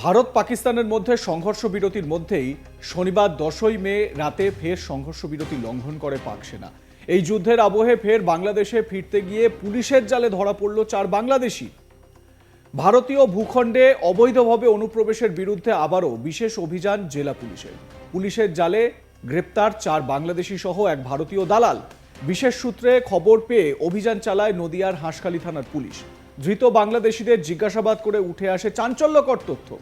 ভারত পাকিস্তানের মধ্যে সংঘর্ষ বিরতির মধ্যেই শনিবার দশই মে রাতে ফের সংঘর্ষ বিরতি লঙ্ঘন করে পাক সেনা। এই যুদ্ধের আবহে ফের বাংলাদেশে ফিরতে গিয়ে পুলিশের জালে ধরা পড়ল চার বাংলাদেশি। ভারতীয় ভূখণ্ডে অবৈধভাবে অনুপ্রবেশের বিরুদ্ধে আবারও বিশেষ অভিযান জেলা পুলিশের। পুলিশের জালে গ্রেপ্তার চার বাংলাদেশি সহ এক ভারতীয় দালাল। বিশেষ সূত্রে খবর পেয়ে অভিযান চালায় নদিয়ার হাঁসখালী থানার পুলিশ। ধৃত বাংলাদেশিদের জিজ্ঞাসাবাদ করে উঠে আসে চাঞ্চল্যকর তথ্য।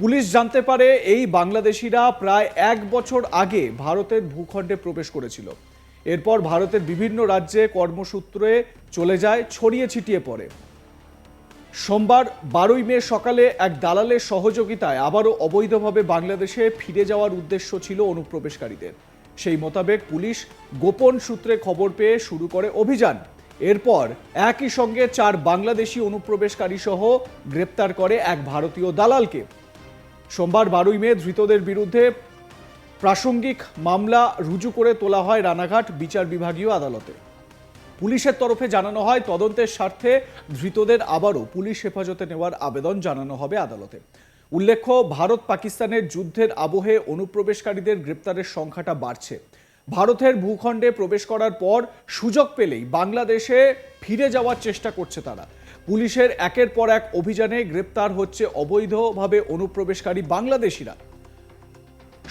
পুলিশ জানতে পারে এই বাংলাদেশিরা প্রায় এক বছর আগে ভারতের ভূখণ্ডে প্রবেশ করেছিল। এরপর ভারতের বিভিন্ন রাজ্যে কর্মসূত্রে চলে যায়, ছড়িয়ে ছিটিয়ে পড়ে। সোমবার বারোই মে সকালে এক দালালের সহযোগিতায় আবারও অবৈধভাবে বাংলাদেশে ফিরে যাওয়ার উদ্দেশ্য ছিল অনুপ্রবেশকারীদের। সেই মোতাবেক পুলিশ গোপন সূত্রে খবর পেয়ে শুরু করে অভিযান। এরপর একই সঙ্গে চার বাংলাদেশি অনুপ্রবেশকারী সহ গ্রেপ্তার করে এক ভারতীয় দালালকে। সোমবার বারোই মে ধৃতদের বিরুদ্ধে প্রাসঙ্গিক মামলা রুজু করে তোলা হয় রানাঘাট বিচার বিভাগীয় আদালতে। পুলিশের তরফে জানানো হয় তদন্তের স্বার্থে ধৃতদের আবারও পুলিশ হেফাজতে নেওয়ার আবেদন জানানো হবে আদালতে। উল্লেখ্য ভারত পাকিস্তানের যুদ্ধের আবহে অনুপ্রবেশকারীদের গ্রেপ্তারের সংখ্যাটা বাড়ছে। ভারতের ভূখণ্ডে প্রবেশ করার পর সুযোগ পেলেই বাংলাদেশে ফিরে যাওয়ার চেষ্টা করছে তারা। পুলিশের একের পর এক অভিযানে গ্রেপ্তার হচ্ছে অবৈধভাবে অনুপ্রবেশকারী বাংলাদেশিরা।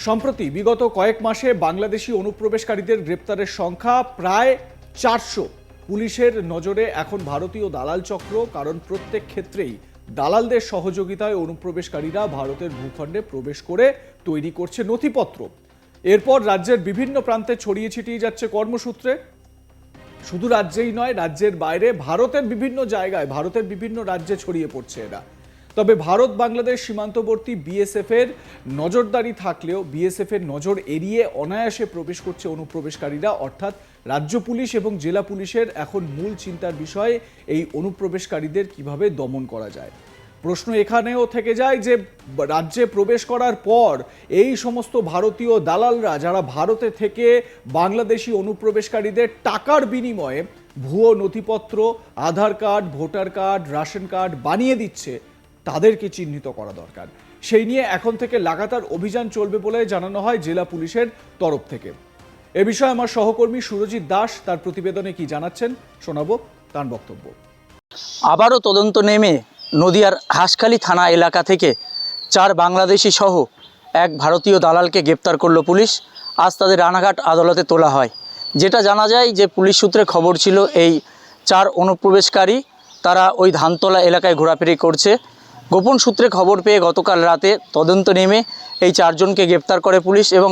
সম্প্রতি বিগত কয়েক মাসে বাংলাদেশি অনুপ্রবেশকারীদের গ্রেপ্তারের সংখ্যা প্রায় চারশো। পুলিশের নজরে এখন ভারতীয় দালাল চক্র, কারণ প্রত্যেক ক্ষেত্রেই দালালদের সহযোগিতায় অনুপ্রবেশকারীরা ভারতের ভূখণ্ডে প্রবেশ করে তৈরি করছে নথিপত্র। এরপর রাজ্যের বিভিন্ন প্রান্তে ছড়িয়ে ছিটিয়ে যাচ্ছে কর্মসূত্রে। শুধু রাজ্যেই নয়, রাজ্যের বাইরে ভারতের বিভিন্ন জায়গায়, ভারতের বিভিন্ন রাজ্যে ছড়িয়ে পড়ছে এরা। তবে ভারত, বাংলাদেশ সীমান্তবর্তী বিএসএফ এর নজরদারি থাকলেও বিএসএফ এর নজর এড়িয়ে অনায়াসে প্রবেশ করছে অনুপ্রবেশকারীরা। অর্থাৎ রাজ্য পুলিশ এবং জেলা পুলিশের এখন মূল চিন্তার বিষয় এই অনুপ্রবেশকারীদের কীভাবে দমন করা যায়। প্রশ্ন এখানেও থেকে যায় যে, রাজ্যে প্রবেশ করার পর এই সমস্ত ভারতীয় দালালরা যারা ভারতে থেকে বাংলাদেশি অনুপ্রবেশকারীদের টাকার বিনিময়ে ভুয়ো নথিপত্র, Aadhaar card, voter card, ration card বানিয়ে দিচ্ছে, তাদেরকে চিহ্নিত করা দরকার। সেই নিয়ে এখন থেকে লাগাতার অভিযান চলবে বলে জানানো হয় জেলা পুলিশের তরফ থেকে। এ বিষয়ে আমার সহকর্মী সুরজিৎ দাস তার প্রতিবেদনে কি জানাচ্ছেন শোনাবো তার বক্তব্য। আবারও তদন্ত নেমে নদিয়ার হাঁসখালী থানা এলাকা থেকে চার বাংলাদেশি সহ এক ভারতীয় দালালকে গ্রেপ্তার করল পুলিশ। আজ তাদের রানাঘাট আদালতে তোলা হয়। যেটা জানা যায় যে পুলিশ সূত্রে খবর ছিল, এই চার অনুপ্রবেশকারী তারা ওই ধানতলা এলাকায় ঘোরাফেরি করছে। গোপন সূত্রে খবর পেয়ে গতকাল রাতে তদন্ত নেমে এই চারজনকে গ্রেপ্তার করে পুলিশ এবং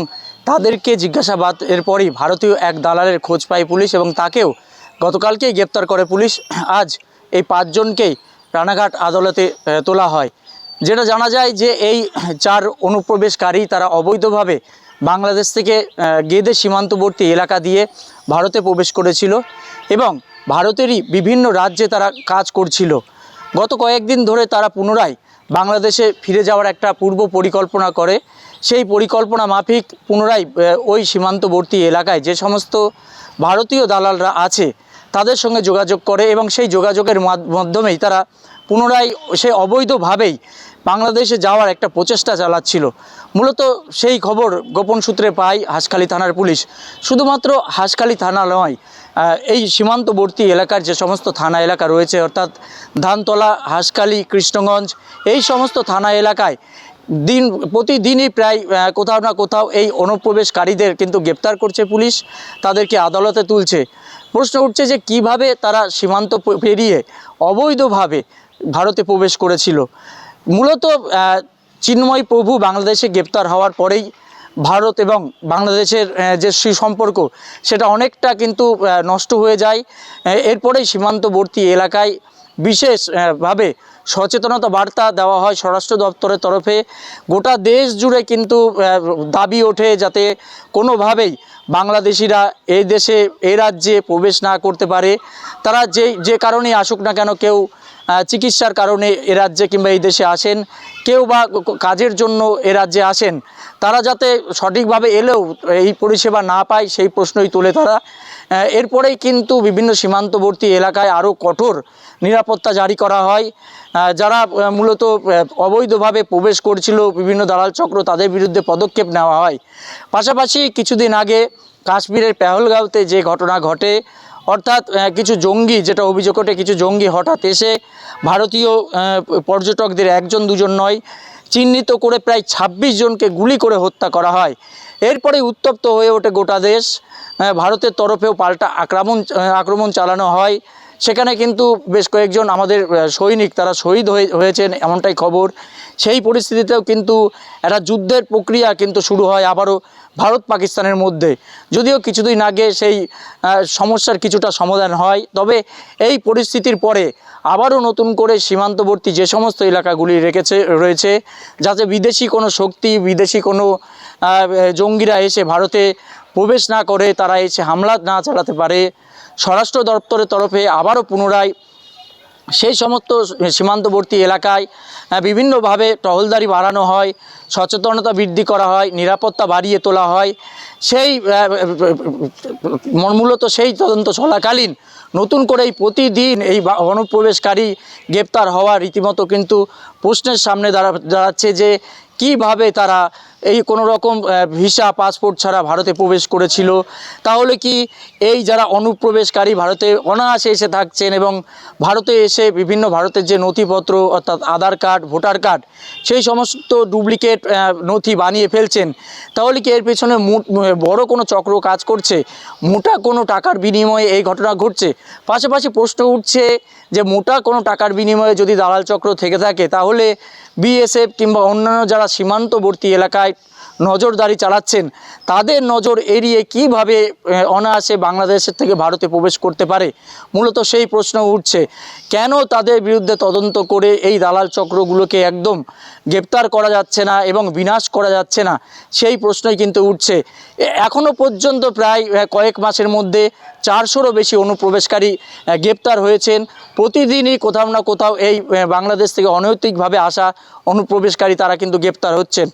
তাদেরকে জিজ্ঞাসাবাদ। এরপরই ভারতীয় এক দালালের খোঁজ পায় পুলিশ এবং তাকেও গতকালকেই গ্রেপ্তার করে পুলিশ। আজ এই পাঁচজনকেই রানাঘাট আদালতে তোলা হয়। যেটা জানা যায় যে এই চার অনুপ্রবেশকারী তারা অবৈধভাবে বাংলাদেশ থেকে গেদে সীমান্তবর্তী এলাকা দিয়ে ভারতে প্রবেশ করেছিল এবং ভারতেরই বিভিন্ন রাজ্যে তারা কাজ করছিল। গত কয়েকদিন ধরে তারা পুনরায় বাংলাদেশে ফিরে যাওয়ার একটা পূর্ব পরিকল্পনা করে। সেই পরিকল্পনা মাফিক পুনরায় ওই সীমান্তবর্তী এলাকায় যে সমস্ত ভারতীয় দালালরা আছে তাদের সঙ্গে যোগাযোগ করে এবং সেই যোগাযোগের মাধ- মাধ্যমেই তারা পুনরায় সে অবৈধভাবেই বাংলাদেশে যাওয়ার একটা প্রচেষ্টা চালাচ্ছিল। মূলত সেই খবর গোপন সূত্রে পায় হাঁসখালী থানার পুলিশ। শুধুমাত্র হাঁসখালী থানা নয় এই সীমান্তবর্তী এলাকার যে সমস্ত থানা এলাকা রয়েছে, অর্থাৎ ধানতলা, হাঁসখালী, কৃষ্ণগঞ্জ, এই সমস্ত থানা এলাকায় দিন প্রতিদিনই প্রায় কোথাও না কোথাও এই অনুপ্রবেশকারীদের কিন্তু গ্রেপ্তার করছে পুলিশ তাদেরকে আদালতে তুলছে। প্রশ্ন উঠছে যে কীভাবে তারা সীমান্ত পেরিয়ে অবৈধভাবে ভারতে প্রবেশ করেছিল। মূলত চিন্ময় প্রভু বাংলাদেশে গ্রেপ্তার হওয়ার পরেই ভারত এবং বাংলাদেশের যে সুসম্পর্ক সেটা অনেকটা কিন্তু নষ্ট হয়ে যায়। এরপরেই সীমান্তবর্তী এলাকায় বিশেষ আহ, ভাবে সচেতনতা বার্তা দেওয়া হয় স্বরাষ্ট্র দপ্তরের তরফে। গোটা দেশ জুড়ে কিন্তু দাবি ওঠে যাতে কোনোভাবেই বাংলাদেশিরা এই দেশে এ রাজ্যে প্রবেশ না করতে পারে। তারা যে যে কারণেই আসুক না কেন, কেউ চিকিৎসার কারণে এ রাজ্যে কিংবা এই দেশে আসেন, কেউ বা কাজের জন্য এ রাজ্যে আসেন, তারা যাতে সঠিকভাবে এলেও এই পরিষেবা না পায় সেই প্রশ্নই তোলে তারা। এরপরেই কিন্তু বিভিন্ন সীমান্তবর্তী এলাকায় আরও কঠোর নিরাপত্তা জারি করা হয়। যারা মূলত অবৈধভাবে প্রবেশ করছিল, বিভিন্ন দালাল চক্র তাদের বিরুদ্ধে পদক্ষেপ নেওয়া হয়। পাশাপাশি কিছুদিন আগে কাশ্মীরের পেহলগাঁওতে যে ঘটনা ঘটে অর্থাৎ কিছু জঙ্গি, যেটা অভিযোগ ওঠে, কিছু জঙ্গি হঠাৎ এসে ভারতীয় পর্যটকদের একজন, দুজন নয়, চিহ্নিত করে প্রায় ২৬ জনকে গুলি করে হত্যা করা হয়। এরপরে উত্তপ্ত হয়ে ওঠে গোটা দেশ। ভারতের তরফেও পাল্টা আক্রমণ আক্রমণ চালানো হয়। সেখানে কিন্তু বেশ কয়েকজন আমাদের সৈনিক তারা শহীদ হয়ে, হয়েছেন এমনটাই খবর। সেই পরিস্থিতিতেও কিন্তু একটা যুদ্ধের প্রক্রিয়া কিন্তু শুরু হয় আবারও ভারত পাকিস্তানের মধ্যে। যদিও কিছুদিন আগে সেই সমস্যার কিছুটা সমাধান হয়, তবে এই পরিস্থিতির পরে আবারও নতুন করে সীমান্তবর্তী যে সমস্ত এলাকাগুলি রেখেছে, রয়েছে, যাতে বিদেশি কোনো শক্তি, বিদেশি কোনো জঙ্গিরা এসে ভারতে প্রবেশ না করে তারা এসে হামলা না চালাতে পারে, স্বরাষ্ট্র দপ্তরের তরফে আবারও পুনরায় সেই সমস্ত সীমান্তবর্তী এলাকায় বিভিন্নভাবে টহলদারি বাড়ানো হয়, সচেতনতা বৃদ্ধি করা হয়, নিরাপত্তা বাড়িয়ে তোলা হয়। সেই মূলত সেই তদন্ত চলাকালীন নতুন করে এই প্রতিদিন এই অনুপ্রবেশকারী গ্রেপ্তার হওয়া রীতিমতো কিন্তু প্রশ্নের সামনে দাঁড়া, দাঁড়াচ্ছে যে কীভাবে তারা এই কোনো রকম ভিসা, পাসপোর্ট ছাড়া ভারতে প্রবেশ করেছিল। তাহলে কি এই যারা অনুপ্রবেশকারী ভারতে অনায়াসে এসে থাকছেন এবং ভারতে এসে বিভিন্ন ভারতের যে নথিপত্র, অর্থাৎ আধার কার্ড, ভোটার কার্ড, সেই সমস্ত ডুপ্লিকেট নথি বানিয়ে ফেলছেন, তাহলে কি এর পেছনে বড় কোনো চক্র কাজ করছে? মোটা কোনো টাকার বিনিময়ে এই ঘটনা ঘটছে? পাশাপাশি প্রশ্ন উঠছে যে মোটা কোনো টাকার বিনিময়ে যদি দালাল চক্র থেকে থাকে, তাহলে বিএসএফ কিংবা অন্যান্য যারা সীমান্তবর্তী এলাকায় নজরদারি চালাচ্ছেন, তাদের নজর এড়িয়ে কীভাবে অনায়াসে বাংলাদেশের থেকে ভারতে প্রবেশ করতে পারে? মূলত সেই প্রশ্ন উঠছে। কেন তাদের বিরুদ্ধে তদন্ত করে এই দালাল চক্রগুলোকে একদম গ্রেপ্তার করা যাচ্ছে না এবং বিনাশ করা যাচ্ছে না? সেই প্রশ্নই কিন্তু উঠছে। এ- এখনও পর্যন্ত প্রায় কয়েক মাসের মধ্যে চারশোরও বেশি অনুপ্রবেশকারী গ্রেপ্তার হয়েছেন। প্রতিদিনই কোথাও না কোথাও এই বাংলাদেশ থেকে অনৈতিকভাবে আসা অনুপ্রবেশকারী তারা কিন্তু গ্রেপ্তার হচ্ছেন।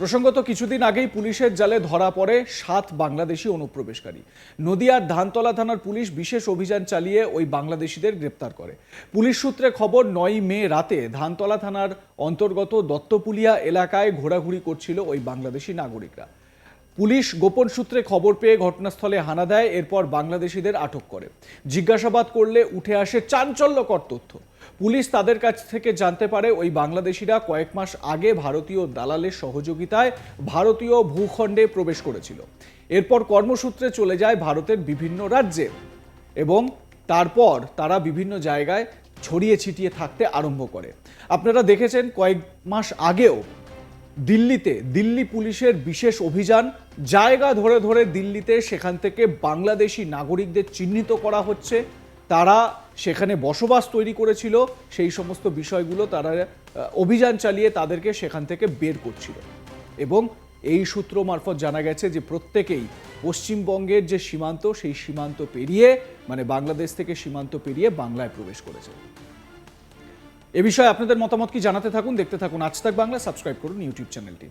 প্রসঙ্গত কিছুদিন আগেই পুলিশের জালে ধরা পড়ে সাত বাংলাদেশি অনুপ্রবেশকারী। নদিয়ার ধানতলা থানার পুলিশ বিশেষ অভিযান চালিয়ে ওই বাংলাদেশিদের গ্রেপ্তার করে। পুলিশ সূত্রে খবর নয় মে রাতে ধানতলা থানার অন্তর্গত দত্তপুলিয়া এলাকায় ঘোরাঘুরি করছিল ওই বাংলাদেশি নাগরিকরা। পুলিশ গোপন সূত্রে খবর পেয়ে ঘটনাস্থলে হানা দেয়, এরপর বাংলাদেশিদের আটক করে। জিজ্ঞাসাবাদ করলে উঠে আসে চাঞ্চল্যকর তথ্য। পুলিশ তাদের কাছ থেকে জানতে পারে, ওই বাংলাদেশিরা কয়েক মাস আগে ভারতীয় দালালের সহযোগিতায় ভারতীয় ভূখণ্ডে প্রবেশ করেছিল। এরপর কর্মসূত্রে চলে যায় ভারতের বিভিন্ন রাজ্যে এবং তারপর তারা বিভিন্ন জায়গায় ছড়িয়ে ছিটিয়ে থাকতে আরম্ভ করে। আপনারা দেখেছেন কয়েক মাস আগেও দিল্লিতে দিল্লি পুলিশের বিশেষ অভিযান, জায়গা ধরে ধরে দিল্লিতে সেখান থেকে বাংলাদেশি নাগরিকদের চিহ্নিত করা হচ্ছে। তারা সেখানে বসবাস তৈরি করেছিল, সেই সমস্ত বিষয়গুলো তারা অভিযান চালিয়ে তাদেরকে সেখান থেকে বের করছিল। এবং এই সূত্র মারফত জানা গেছে যে প্রত্যেকেই পশ্চিমবঙ্গের যে সীমান্ত, সেই সীমান্ত পেরিয়ে মানে বাংলাদেশ থেকে সীমান্ত পেরিয়ে বাংলায় প্রবেশ করেছে। এ বিষয়ে আপনাদের মতামত কি জানাতে থাকুন, দেখতে থাকুন। আজ তাক বাংলা, সাবস্ক্রাইব করুন ইউটিউব চ্যানেলটি।